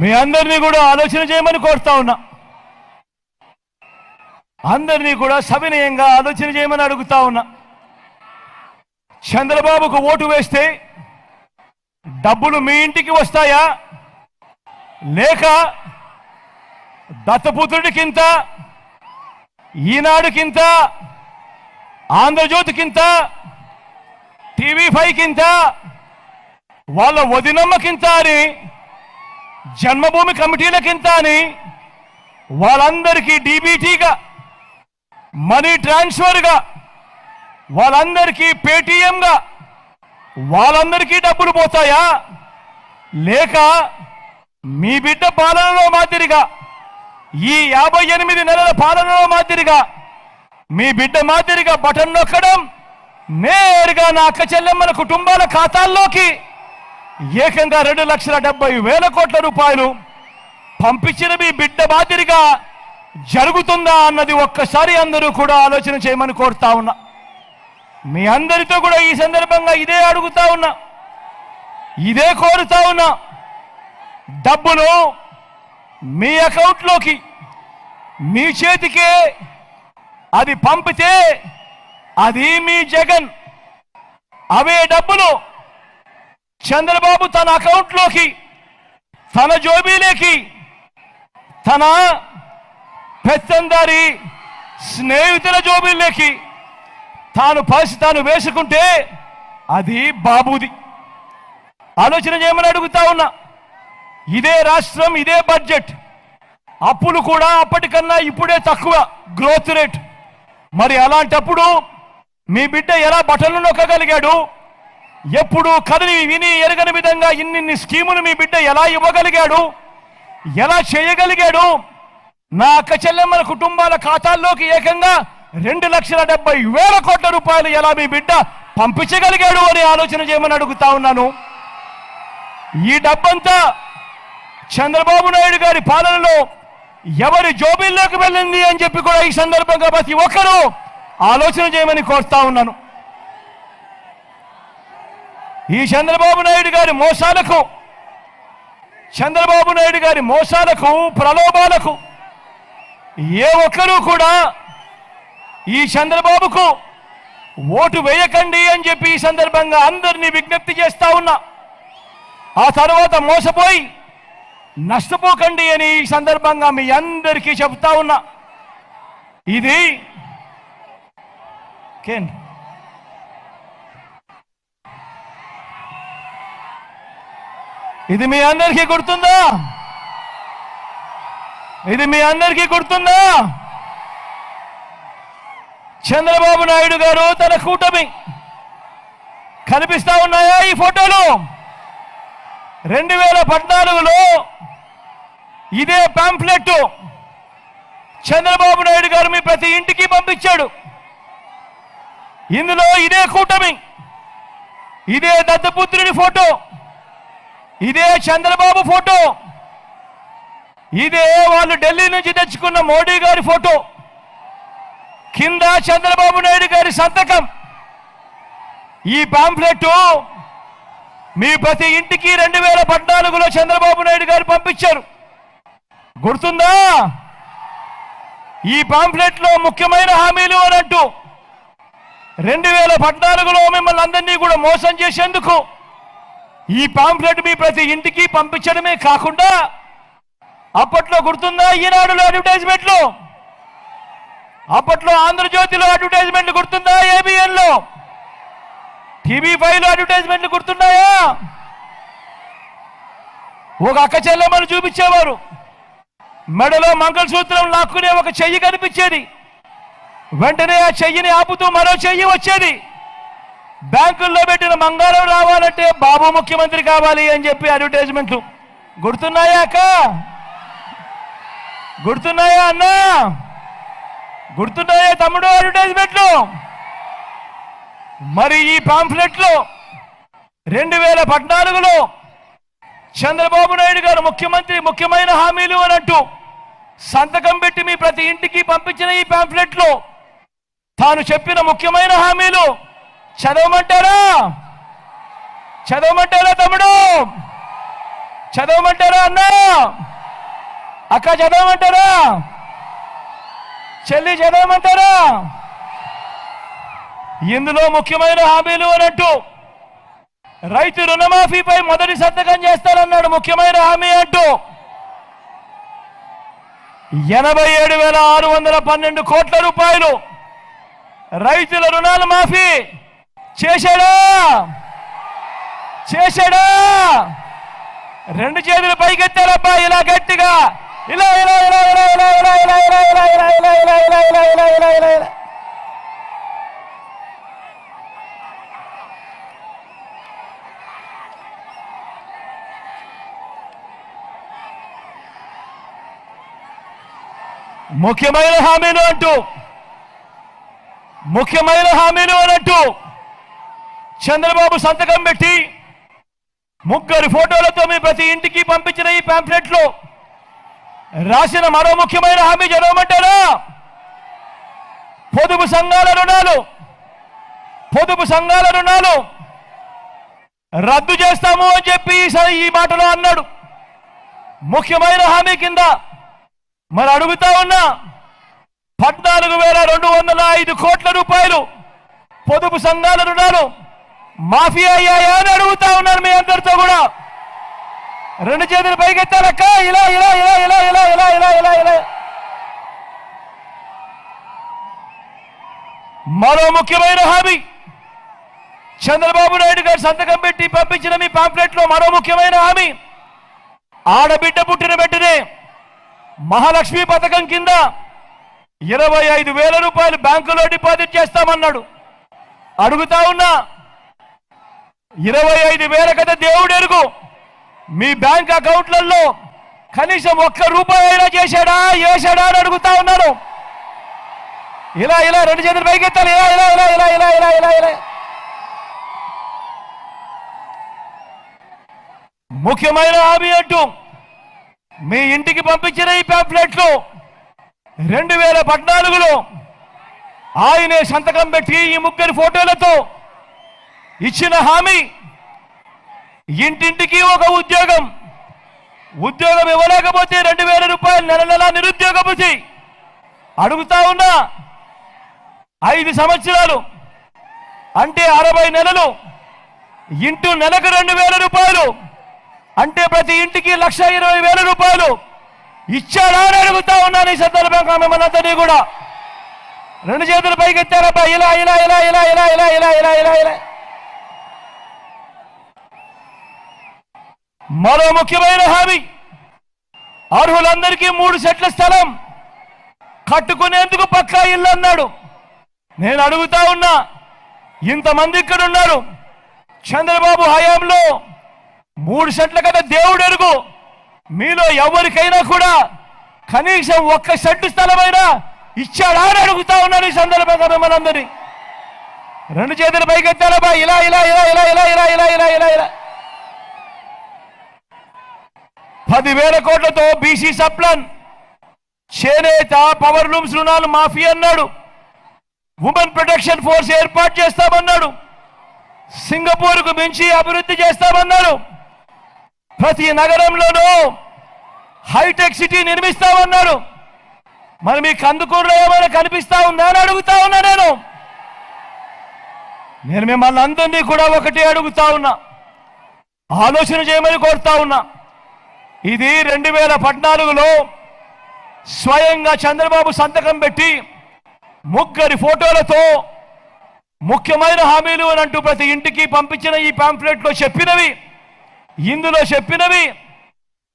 మీ అందరినీ కూడా ఆలోచన చేయమని కోరుతా ఉన్నా. అందరినీ కూడా సవినయంగా ఆలోచన చేయమని అడుగుతా ఉన్నా. చంద్రబాబుకు ఓటు వేస్తే డబ్బులు మీ ఇంటికి వస్తాయా? లేక దత్తపుత్రుడికింత ఈనాడుకింత ఆంధ్రజ్యోతికింత టీవీ ఫైవ్కింత వాళ్ళ వదినమ్మకింత అని జన్మభూమి కమిటీలకింత అని వాళ్ళందరికీ డీబీటీగా మనీ ట్రాన్స్ఫర్గా వాళ్ళందరికీ పేటీఎంగా వాళ్ళందరికీ డబ్బులు పోతాయా? లేక మీ బిడ్డ పాలనలో మాదిరిగా ఈ యాభై ఎనిమిది నెలల పాలనలో మాదిరిగా మీ బిడ్డ మాదిరిగా బటన్ నొక్కడం నేరుగా నా అక్క చెల్లెమ్మల కుటుంబాల ఖాతాల్లోకి ఏకంగా రెండు లక్షల డెబ్బై వేల కోట్ల రూపాయలు పంపించిన మీ బిడ్డ మాదిరిగా జరుగుతుందా అన్నది ఒక్కసారి అందరూ కూడా ఆలోచన చేయమని కోరుతా ఉన్నా. మీ అందరితో కూడా ఈ సందర్భంగా ఇదే అడుగుతా ఉన్నా. ఇదే కోరుతా ఉన్నా. డబ్బులు మీ అకౌంట్లోకి మీ చేతికే అది పంపితే అది మీ జగన్. అవే డబ్బులు చంద్రబాబు తన అకౌంట్లోకి తన జోబీలోకి తన పెత్తందారి స్నేహితుల జోబీల్లోకి తాను పరిస్థితి తాను వేసుకుంటే అది బాబుది. ఆలోచన చేయమని అడుగుతా ఉన్నా. ఇదే రాష్ట్రం ఇదే బడ్జెట్. అప్పులు కూడా అప్పటికన్నా ఇప్పుడే తక్కువ గ్రోత్ రేట్. మరి అలాంటప్పుడు మీ బిడ్డ ఎలా బటన్లు నొక్కగలిగాడు? ఎప్పుడు కదిలి విని ఎరగని విధంగా ఇన్నిన్ని స్కీములు మీ బిడ్డ ఎలా ఇవ్వగలిగాడు? ఎలా చేయగలిగాడు? నా అక్క చెల్లెమ్మల కుటుంబాల ఖాతాల్లోకి ఏకంగా రెండు లక్షల డెబ్బై వేల కోట్ల రూపాయలు ఎలా మీ బిడ్డ పంపించగలిగాడు అని ఆలోచన చేయమని అడుగుతా ఉన్నాను. ఈ డబ్బంతా చంద్రబాబు నాయుడు గారి పాలనలో ఎవరి జోబీల్లోకి వెళ్ళింది అని చెప్పి కూడా ఈ సందర్భంగా ప్రతి ఒక్కరూ ఆలోచన చేయమని కోరుతా ఉన్నాను. ఈ చంద్రబాబు నాయుడు గారి మోసాలకు చంద్రబాబు నాయుడు గారి మోసాలకు ప్రలోభాలకు ఏ ఒక్కరూ కూడా ఈ చంద్రబాబుకు ఓటు వేయకండి అని చెప్పి ఈ సందర్భంగా అందరినీ విజ్ఞప్తి చేస్తా ఉన్నా. ఆ తర్వాత మోసపోయి నష్టపోకండి అని ఈ సందర్భంగా మీ అందరికీ చెప్తా ఉన్నా. ఇది కేంద్ర. ఇది మీ అందరికీ గుర్తుందా? ఇది మీ అందరికీ గుర్తుందా? చంద్రబాబు నాయుడు గారు తన కూటమి కనిపిస్తా ఉన్నాయా ఈ ఫోటోలు? రెండు వేల పద్నాలుగులో ఇదే పాంఫ్లెట్ చంద్రబాబు నాయుడు గారు మీ ప్రతి ఇంటికి పంపించాడు. ఇందులో ఇదే కూటమి ఇదే దత్తపుత్రుడి ఫోటో. ఇదే చంద్రబాబు ఫోటో. ఇదే వాళ్ళు ఢిల్లీ నుంచి తెచ్చుకున్న మోడీ గారి ఫోటో. కింద చంద్రబాబు నాయుడు గారి సంతకం. ఈ పాంఫ్లెట్ మీ ప్రతి ఇంటికి రెండు వేల పద్నాలుగులో చంద్రబాబు నాయుడు గారు పంపించారు. గుర్తుందా? ఈ పాంప్లెట్లో ముఖ్యమైన హామీలు అనంటూ రెండు వేల పద్నాలుగులో మిమ్మల్ని అందరినీ కూడా మోసం చేసేందుకు ఈ పాంప్లెట్ మీ ప్రతి ఇంటికి పంపించడమే కాకుండా అప్పట్లో గుర్తుందా? ఈనాడులో అడ్వర్టైజ్మెంట్లు? అప్పట్లో ఆంధ్రజ్యోతిలో అడ్వర్టైజ్మెంట్లు గుర్తుందా ఏబిఎన్లో? టీవీ ఫైవ్లో అడ్వర్టైజ్మెంట్లు గుర్తున్నాయా? ఒక అక్క చెల్లెమ్మను చూపించేవారు. మెడలో మంగళసూత్రం లాక్కునే ఒక చెయ్యి కనిపించేది. వెంటనే ఆ చెయ్యిని ఆపుతూ మరో చెయ్యి వచ్చేది. బ్యాంకుల్లో పెట్టిన బంగారం రావాలంటే బాబు ముఖ్యమంత్రి కావాలి అని చెప్పి అడ్వర్టైజ్మెంట్లు గుర్తున్నాయా అక్క? గుర్తున్నాయా అన్నా? గుర్తున్నాయా తమ్ముడు అడ్వర్టైజ్మెంట్లు మరి ఈ పాంఫ్లెట్లో రెండు వేల పద్నాలుగులో చంద్రబాబు నాయుడు గారు ముఖ్యమంత్రి ముఖ్యమైన హామీలు అనంటూ సంతకం పెట్టి మీ ప్రతి ఇంటికి పంపించిన ఈ పాంఫ్లెట్లో తాను చెప్పిన ముఖ్యమైన హామీలు చదవమంటారా? చదవమంటారా తమ్ముడు? చదవమంటారా అన్నా? అక్క చదవమంటారా? చెల్లి చదవమంటారా? ఇందులో ముఖ్యమైన హామీలు అన్నట్టు రైతు రుణమాఫీపై మొదటి సంతకం చేస్తారన్నాడు ముఖ్యమైన హామీ అంటూ ఎనభై ఏడు వేల ఆరు వందల పన్నెండు కోట్ల రూపాయలు రైతుల రుణాలు మాఫీ చేశాడా చేశాడా రెండు చేతులు పైకెత్తారబ్బా ఇలా గట్టిగా ఇలా ఇలా ఇలా ఇలా ఇలా ఇలా ఇలా ఇలా ఇలా ఇలా ఇలా ఇలా ఇలా ఇలా ఇలా ఇలా ఇలా ముఖ్యమైన హామీలు అంటూ ముఖ్యమైన హామీలు అన్నట్టు చంద్రబాబు సంతకం పెట్టి ముగ్గురు ఫోటోలతో మీ ప్రతి ఇంటికి పంపించిన ఈ పాంప్లెట్లో రాసిన మరో ముఖ్యమైన హామీ చదవమంటారా? పొదుపు సంఘాల రుణాలు పొదుపు సంఘాల రుణాలు రద్దు చేస్తాము అని చెప్పి ఈ మాటలో అన్నాడు. ముఖ్యమైన హామీ కింద మరి అడుగుతా ఉన్నా పద్నాలుగు వేల రెండు వందల ఐదు కోట్ల రూపాయలు పొదుపు సంఘాల రుణాలు మాఫీ అయ్యాయా అని అడుగుతా ఉన్నారు మీ అందరితో కూడా. రెండు చేతులు పైకెత్తారక్క ఇలా ఇలా ఇలా ఇలా ఇలా ఇలా ఇలా ఇలా ఇలా. మరో ముఖ్యమైన హామీ. చంద్రబాబు నాయుడు గారు సంతకం పెట్టి పంపించిన మీ పాంప్లెట్లో మరో ముఖ్యమైన హామీ. ఆడబిడ్డ పుట్టిన వెంటనే మహాలక్ష్మి పథకం కింద ఇరవై ఐదు వేల రూపాయలు బ్యాంకులో డిపాజిట్ చేస్తామన్నాడు. అడుగుతా ఉన్నా ఇరవై ఐదు వేల కదా దేవుడు ఎరుగు. మీ బ్యాంక్ అకౌంట్లలో కనీసం ఒక్క రూపాయి అయినా చేశాడా చేశాడా అని అడుగుతా ఉన్నాను. ఇలా ఇలా రెండు చేతులు పైకెత్తాలి ఇలా ఇలా ఇలా ఇలా ఇలా ఇలా ఇలా ఇలా. ముఖ్యమైన హామీ అంటూ మీ ఇంటికి పంపించిన ఈ ప్యాంప్లెట్లు రెండు వేల పద్నాలుగులో ఆయనే సంతకం పెట్టి ఈ ముగ్గురి ఫోటోలతో ఇచ్చిన హామీ. ఇంటింటికి ఒక ఉద్యోగం. ఉద్యోగం ఇవ్వలేకపోతే రెండు వేల రూపాయలు నెల నెల నిరుద్యోగ భృతి అడుగుతా ఉన్నా ఐదు సంవత్సరాలు అంటే అరవై నెలలు ఇంటూ నెలకు రెండు వేల రూపాయలు అంటే ప్రతి ఇంటికి లక్ష ఇరవై వేల రూపాయలు ఇచ్చాడా అని అడుగుతా ఉన్నాను ఈ సందర్భంగా మిమ్మల్ని అందరినీ కూడా. రెండు చేతులు పైకి ఎత్తారబ్బా ఇలా ఇలా ఇలా ఇలా ఇలా ఇలా ఇలా ఇలా ఇలా ఇలా. మరో ముఖ్యమైన హామీ. అర్హులందరికీ మూడు సెట్ల స్థలం. కట్టుకునేందుకు పక్కా ఇల్లు అన్నాడు. నేను అడుగుతా ఉన్నా ఇంతమంది ఇక్కడ ఉన్నారు చంద్రబాబు హయాంలో మూడు సెట్ల కదా దేవుడు ఎరుగు. మీలో ఎవరికైనా కూడా కనీసం ఒక్క సెట్టు స్థలమైనా ఇచ్చాడా అని అడుగుతా ఉన్నాను ఈ సందర్భంగా మిమ్మల్ని అందరినీ. రెండు చేతులు పైకెత్తారబ్బా ఇలా ఇలా ఇలా ఇలా ఇలా ఇలా ఇలా ఇలా ఇలా ఇలా. పదివేల కోట్లతో బీసీ సప్లన్. చేనేత పవర్ లూమ్స్ రుణాలు మాఫీ అన్నాడు. ఉమెన్ ప్రొటెక్షన్ ఫోర్స్ ఏర్పాటు చేస్తామన్నాడు. సింగపూర్కు మించి అభివృద్ధి చేస్తామన్నారు. ప్రతి నగరంలోనూ హైటెక్ సిటీ నిర్మిస్తామన్నారు. మరి మీకు కందుకూరులో ఏమైనా కనిపిస్తా ఉందా అని అడుగుతా ఉన్నా నేను. నేను మిమ్మల్ని అందరినీ కూడా ఒకటే అడుగుతా ఉన్నా. ఆలోచన చేయమని కోరుతా ఉన్నా. ఇది రెండు వేల పద్నాలుగులో స్వయంగా చంద్రబాబు సంతకం పెట్టి ముగ్గురి ఫోటోలతో ముఖ్యమైన హామీలు అని అంటూ ప్రతి ఇంటికి పంపించిన ఈ పాంప్లెట్లో చెప్పినవి. ఇందులో చెప్పినవి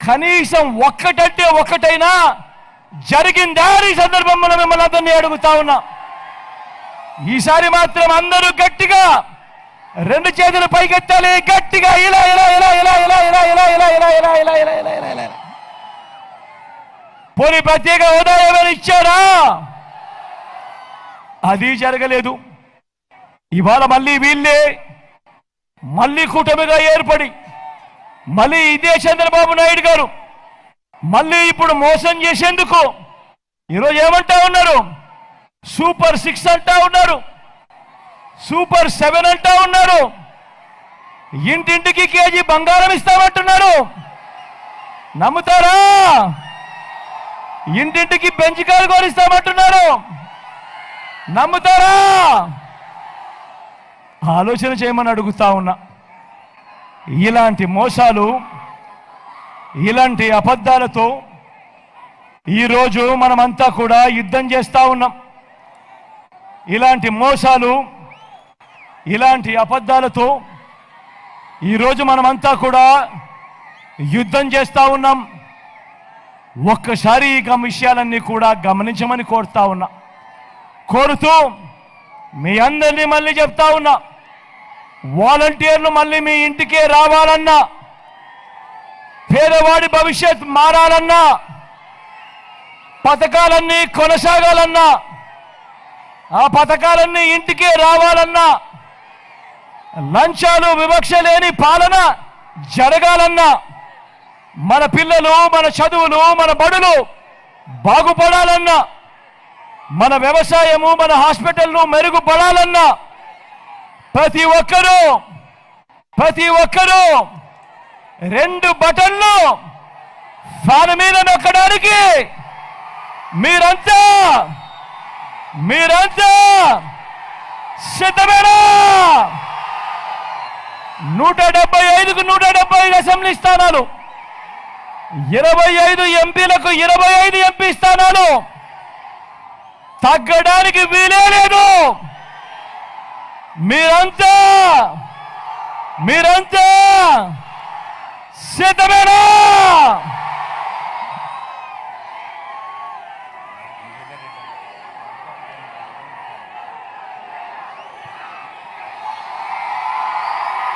కనీసం ఒక్కటంటే ఒక్కటైనా జరిగిందా ఈ సందర్భంలో మిమ్మల్ని అందరినీ అడుగుతా ఉన్నా. ఈసారి మాత్రం అందరూ గట్టిగా రెండు చేతులు పైకెత్తాలి గట్టిగా ఇలా ఇలా ఇలా ఇలా ఇలా ఇలా ఇలా ఇలా ఇలా ఇలా ఇలా ఇలా ఇలా ఇలా ఇలా పోనీ ప్రత్యేక హోదా ఏమైనా ఇచ్చారా అది జరగలేదు ఇవాళ మళ్ళీ వీళ్ళే మళ్ళీ కూటమిగా ఏర్పడి మళ్ళీ ఇదే చంద్రబాబు నాయుడు గారు మళ్ళీ ఇప్పుడు మోసం చేసేందుకు ఈరోజు ఏమంటా ఉన్నారు సూపర్ సిక్స్ అంటా ఉన్నారు సూపర్ సెవెన్ అంటా ఉన్నారు ఇంటింటికి కేజీ బంగారం ఇస్తామంటున్నాడు. నమ్ముతారా? ఇంటింటికి పెంచికాయలు కోరిస్తామంటున్నారు నమ్ముతారా? ఆలోచన చేయమని అడుగుతా ఉన్నా. ఇలాంటి మోసాలు ఇలాంటి అబద్ధాలతో ఈరోజు మనమంతా కూడా యుద్ధం చేస్తూ ఉన్నాం. ఇలాంటి మోసాలు ఇలాంటి అబద్ధాలతో ఈరోజు మనమంతా కూడా యుద్ధం చేస్తూ ఉన్నాం. ఒక్కసారి ఈ విషయాలన్నీ కూడా గమనించమని కోరుతా ఉన్నా. కోరుతూ మీ అందరినీ మళ్ళీ చెప్తా ఉన్నా. వాలంటీర్లు మళ్ళీ మీ ఇంటికే రావాలన్నా పేదవాడి భవిష్యత్ మారాలన్నా పథకాలన్నీ కొనసాగాలన్నా ఆ పథకాలన్నీ ఇంటికే రావాలన్నా లంచాలు వివక్ష లేని పాలన జరగాలన్నా మన పిల్లలు మన చదువులు మన బడులు బాగుపడాలన్నా మన వ్యవసాయము మన హాస్పిటల్ను మెరుగుపడాలన్నా ప్రతి ఒక్కరూ ప్రతి ఒక్కరూ రెండు బటన్లు ఫ్యాన్ మీద నొక్కడానికి మీరంతా మీరంతా సిద్ధమేనా? నూట డెబ్బై ఐదుకు నూట డెబ్బై ఐదు అసెంబ్లీ స్థానాలు. ఇరవై ఐదు ఎంపీలకు ఇరవై ఐదు ఎంపీ స్థానాలు. తగ్గడానికి వీలే లేదు. మీరంతా మీరంతా సిద్ధమేనా?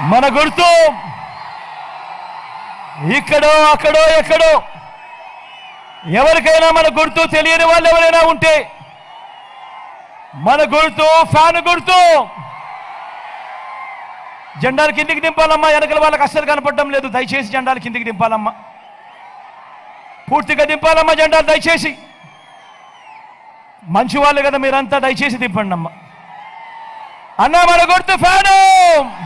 మన గుర్తు. ఇక్కడో అక్కడో ఎక్కడో. ఎవరికైనా మన గుర్తు తెలియని వాళ్ళు ఎవరైనా ఉంటే మన గుర్తు ఫ్యాన్ గుర్తు. జెండాలు కిందికి దింపాలమ్మా వెనకల వాళ్ళకి అస్సలు కనపడడం లేదు. దయచేసి జెండాలు కిందికి దింపాలమ్మా. పూర్తిగా దింపాలమ్మా జెండాలు దయచేసి. మంచి వాళ్ళు కదా మీరంతా దయచేసి దింపండి అమ్మా అన్న మన గుర్తు ఫ్యాను.